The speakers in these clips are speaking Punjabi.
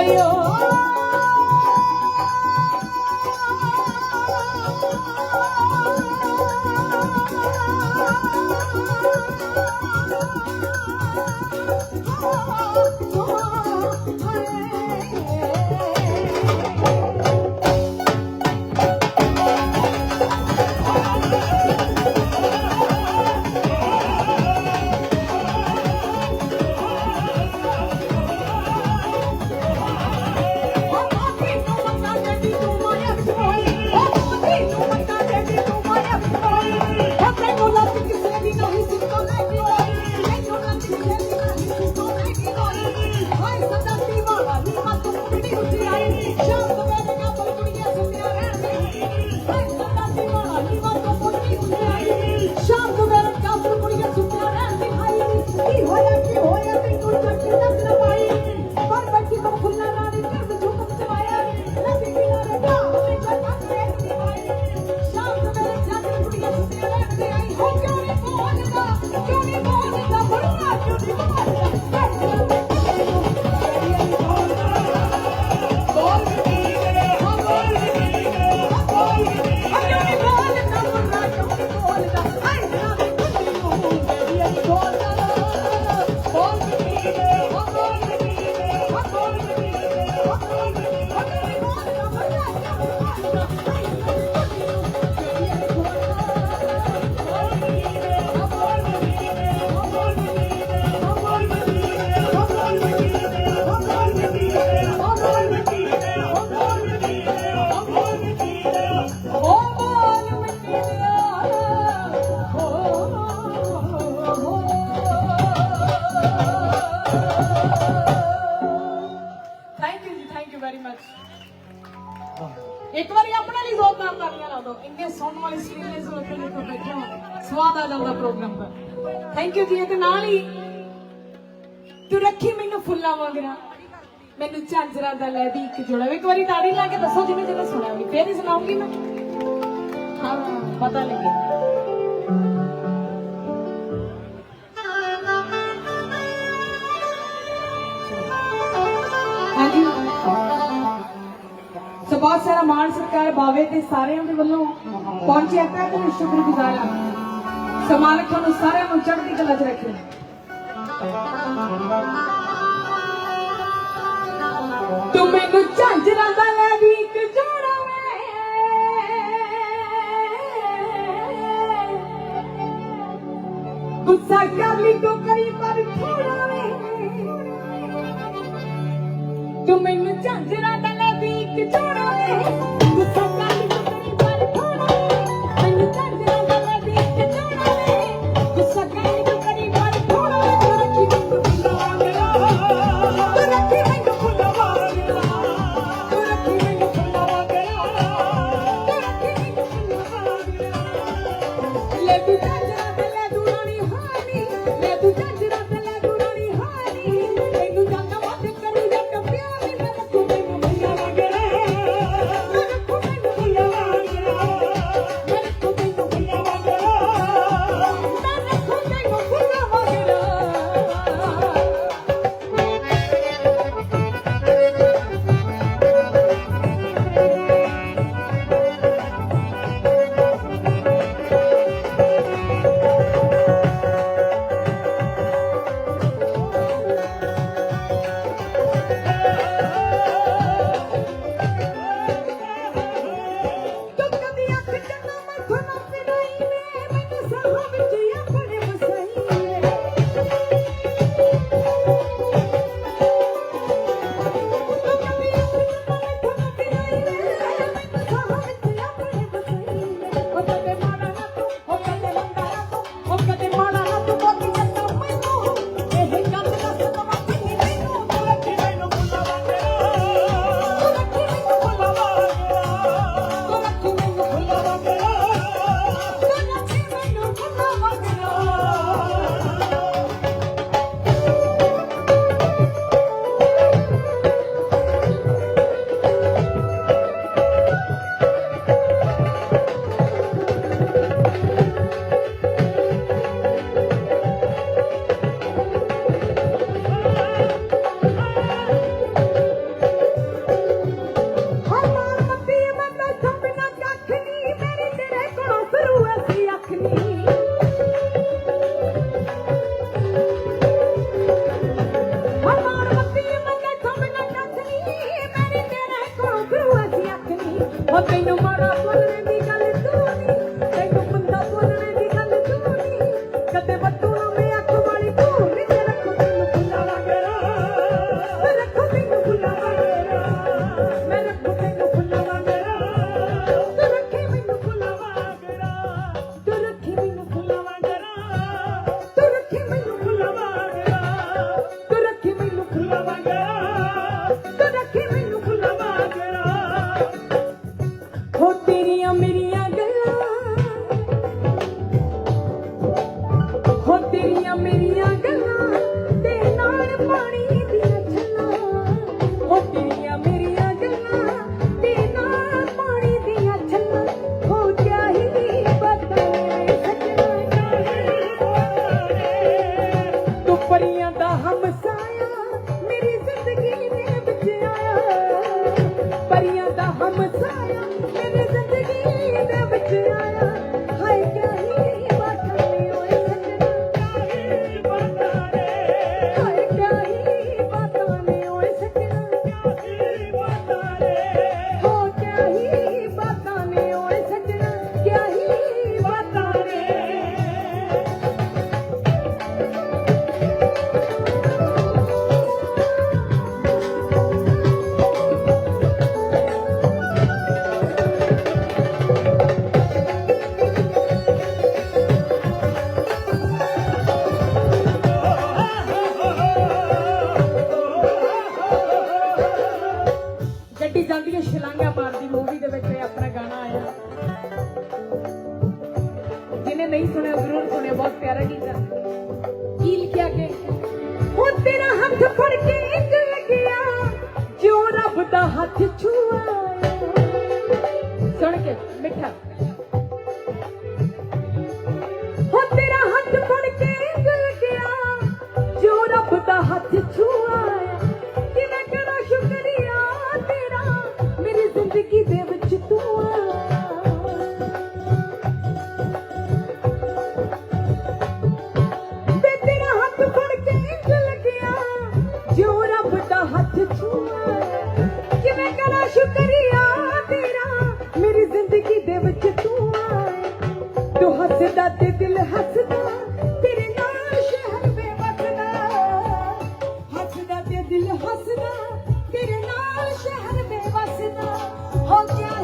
诶呦 ਇੰਨੇ ਸਵਾਦ ਆ ਜਾਂਦਾ ਪ੍ਰੋਗਰਾਮ ਜੀ ਤੇ ਨਾਲ ਹੀ ਤੂੰ ਰੱਖੀ ਮੈਨੂੰ ਫੁੱਲਾਂ ਵਾਂਗਰਾ। ਮੈਨੂੰ ਝਾਂਜਰਾ ਦਾ ਲੈ ਦੀ ਜੋੜਾ। ਇੱਕ ਵਾਰੀ ਤਾੜੀ ਲਾ ਕੇ ਦੱਸੋ ਜਿਵੇਂ ਜਿਵੇਂ ਸੁਣਿਆ ਵੀ ਫੇਰ ਹੀ ਸੁਣਾਉਂਗੀ ਮੈਂ। ਹਾਂ, ਪਤਾ ਲੱਗੇ। ਬਹੁਤ ਸਾਰਾ ਮਾਣ ਸਰਕਾਰ ਬਾਵੇ ਤੇ ਸਾਰਿਆਂ ਦੇ ਵੱਲੋਂ ਪਹੁੰਚਿਆ ਤਾਂ ਤੁਹਾਨੂੰ ਸ਼ੁਕਰਗੁਜ਼ਾਰ ਹਾਂ ਸਮਾਨ ਤੁਹਾਨੂੰ ਸਾਰਿਆਂ ਨੂੰ ਚੜ੍ਹਦੀ ਕਲਾ 'ਚ ਰੱਖੇ। ਤੂੰ ਮੈਨੂੰ ਝਾਂਜਰਾਂ ਦਾ ਗੁੱਸਾ ਕਰ ਲਈ ਤੂੰ ਮੈਨੂੰ ਝਾਂਜਰਾਂ ਦਾ It's all right. ਹੱਸਦਾ ਤੇ ਦਿਲ ਹੱਸਦਾ, ਤੇਰੇ ਨਾਲ ਸ਼ਹਿਰ ਬੇਵਸਦਾ ਹੱਸਦਾ ਤੇ ਦਿਲ ਹੱਸਦਾ, ਤੇਰੇ ਨਾਲ ਸ਼ਹਿਰ ਬੇਵਸਦਾ ਹੋ ਗਿਆ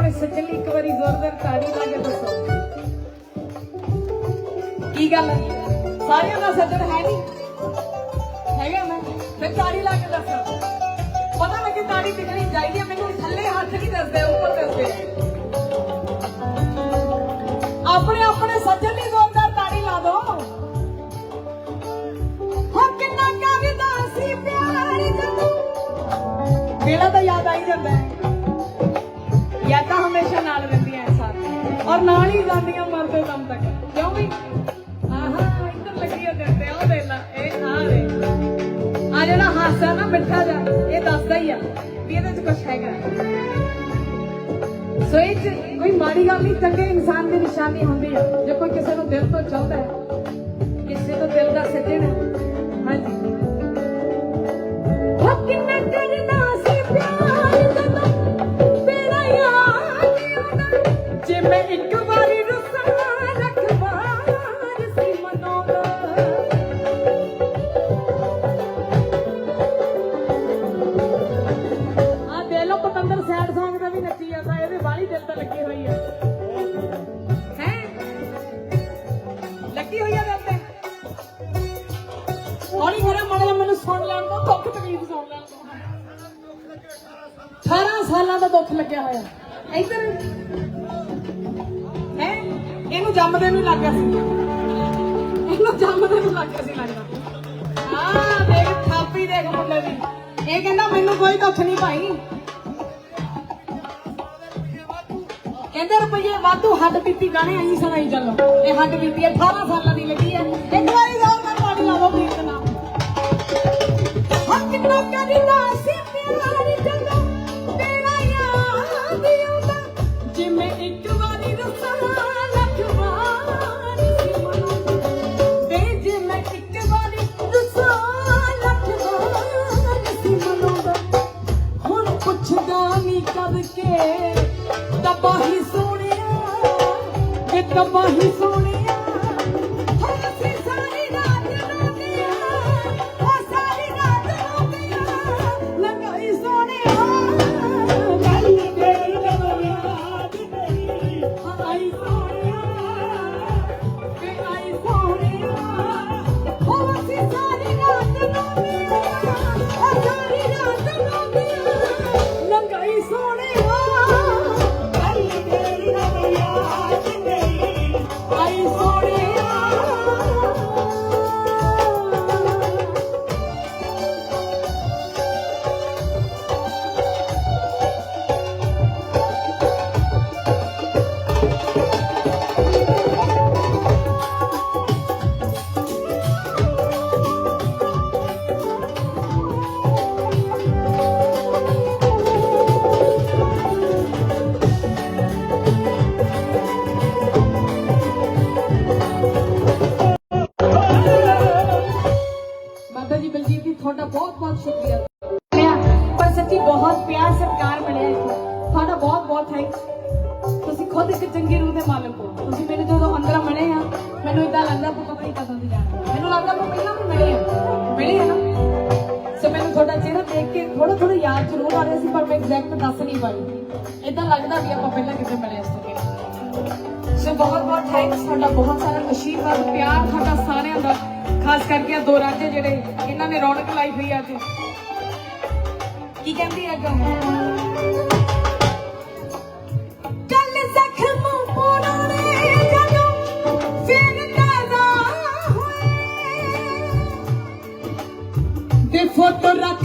ਆਪਣੇ ਸੱਜਣ ਇੱਕ ਵਾਰੀ ਜ਼ੋਰਦਾਰ ਤਾੜੀ ਲਾ ਕੇ ਦੱਸੋ। ਕੀ ਗੱਲ ਸਾਰਿਆਂ ਦਾ ਸੱਜਣ ਹੈ ਨਹੀਂ? ਹੈਗਾ ਮੈਂ ਫਿਰ ਤਾੜੀ ਲਾ ਕੇ ਦੱਸੋ। ਪਤਾ ਲੱਗੇ ਤਾੜੀ ਟਿਕਣੀ ਚਾਹੀਦੀ ਹੈ, ਮੈਨੂੰ ਥੱਲੇ ਹੱਥ ਨਹੀਂ ਦੱਸਦੇ, ਉੱਪਰ ਦੱਸਦੇ। ਆਪਣੇ ਆਪਣੇ ਸੱਜਣ ਚਲੀ ਜਾਂਦੀਆਂ ਮਰਦੇ ਦਮ ਤੱਕ। ਕਿਉਂ ਵੀ ਆਹਾ ਆਹ ਜਿਹੜਾ ਹਾਸਾ ਨਾ ਮਿੱਠਾ ਜਾ ਇਹ ਦੱਸਦਾ ਹੀ ਆ ਇਹਦੇ ਚ ਕੁਝ ਹੈਗਾ। ਕੋਈ ਮਾੜੀ ਗੱਲ ਨਹੀਂ, ਚੰਗੇ ਇਨਸਾਨ ਦੀ ਨਿਸ਼ਾਨੀ ਹੁੰਦੀ ਹੈ ਜੇ ਕੋਈ ਕਿਸੇ ਨੂੰ ਦਿਲ ਤੋਂ ਚਾਹੁੰਦਾ ਹੈ ਸੁਣ ਲੈਣ ਦੋ ਦੁੱਖ ਤਕਲੀਫ ਸੁਣ ਲੈਣ ਦੋ। 18 ਸਾਲਾਂ ਦਾ ਦੁੱਖ ਲੱਗਿਆ ਹੋਇਆ। ਇੱਧਰ। ਹੈ? ਇਹਨੂੰ ਜੰਮਦੇ ਨੂੰ ਲੱਗ ਸੀ। ਇਹਨੂੰ ਜੰਮਦੇ ਨੂੰ ਲੱਗ ਸੀ ਲੱਗਦਾ। ਆ ਦੇਖ, ਥਾਪੀ ਦੇਖ ਮੁੰਡੇ ਦੀ। ਇਹ ਕਹਿੰਦਾ, ਮੈਨੂੰ ਕੋਈ ਦੁੱਖ ਨਹੀਂ ਭਾਈ। ਕਹਿੰਦੇ, ਰੁਪਈਏ ਵਾਧੂ ਹੱਡ ਪੀਤੀ ਗਾਣੇ ਆਈ ਸੁਣਾਈ ਚੱਲੋ। ਇਹ ਹੱਡ ਪੀਤੀ 18 ਸਾਲਾਂ ਦੀ ਲੱਗੀ ਹੈ। ਇੱਕ ਵਾਰੀ ਜ਼ੋਰ ਨਾਲ ਪਾਣੀ ਲਾ ਲਓ ਪ੍ਰੀਤ ਇੱਕ ਵਾਰੀ ਹੁਣ ਪੁੱਛਦਾ ਨਹੀਂ ਤਬਾਹੀ ਸੋਹਣਿਆ ਕਿ ਤਬਾਹੀ ਤੁਹਾਡਾ ਬਹੁਤ ਬਹੁਤ ਸ਼ੁਕਰੀਆ। ਪਰ ਸੱਚੀ ਬਹੁਤ ਪਿਆਰ ਸਤਿਕਾਰ ਮਿਲਿਆ ਇੱਥੇ। ਤੁਹਾਡਾ ਬਹੁਤ ਬਹੁਤ ਥੈਂਕਸ ਤੁਸੀਂ ਖੁਦ ਇੱਕ ਚੰਗੀ ਰੂਹ ਦੇ ਮਾਲਕ ਹੋ। ਤੁਸੀਂ ਮੈਨੂੰ ਜਦੋਂ ਅੰਦਰ ਮਿਲੇ ਆ, ਮੈਨੂੰ ਇਦਾਂ ਲੱਗਦਾ ਕਿ ਪਤਾ ਨਹੀਂ ਕਦੋਂ ਦੀ ਜਾਣਾ ਮੈਨੂੰ ਲੱਗਦਾ ਮੈਂ ਪਹਿਲਾਂ ਵੀ ਮਿਲੇ ਆ। ਮਿਲੇ ਆ ਨਾ। ਸੋ ਮੈਨੂੰ ਤੁਹਾਡਾ ਚਿਹਰਾ ਦੇਖ ਕੇ ਥੋੜਾ ਥੋੜਾ ਯਾਦ ਜ਼ਰੂਰ ਆ ਰਿਹਾ ਸੀ, ਪਰ ਮੈਂ ਐਗਜ਼ੈਕਟ ਦੱਸ ਨਹੀਂ ਪਾਈ। ਇਦਾਂ ਲੱਗਦਾ ਵੀ ਆਪਾਂ ਪਹਿਲਾਂ ਕਿਤੇ ਮਿਲੇ ਇਸ ਤੋਂ ਸੋ ਬਹੁਤ ਬਹੁਤ ਥੈਂਕਸ ਤੁਹਾਡਾ ਬਹੁਤ ਸਾਰਾ ਆਸ਼ੀਰਵਾਦ ਪਿਆਰ ਤੁਹਾਡਾ ਸਾਰਿਆਂ ਦਾ। ਖਾਸ ਕਰਕੇ ਦੋ ਰਾਜੇ ਜਿਹੜੇ ਇਹਨਾਂ ਨੇ ਰੌਣਕ ਲਾਈ ਹੋਈ ਅੱਜ। ਕੀ ਕਹਿੰਦੀ ਹੈ ਅੱਗੋਂ ਫੋਟੋ ਰੱਖ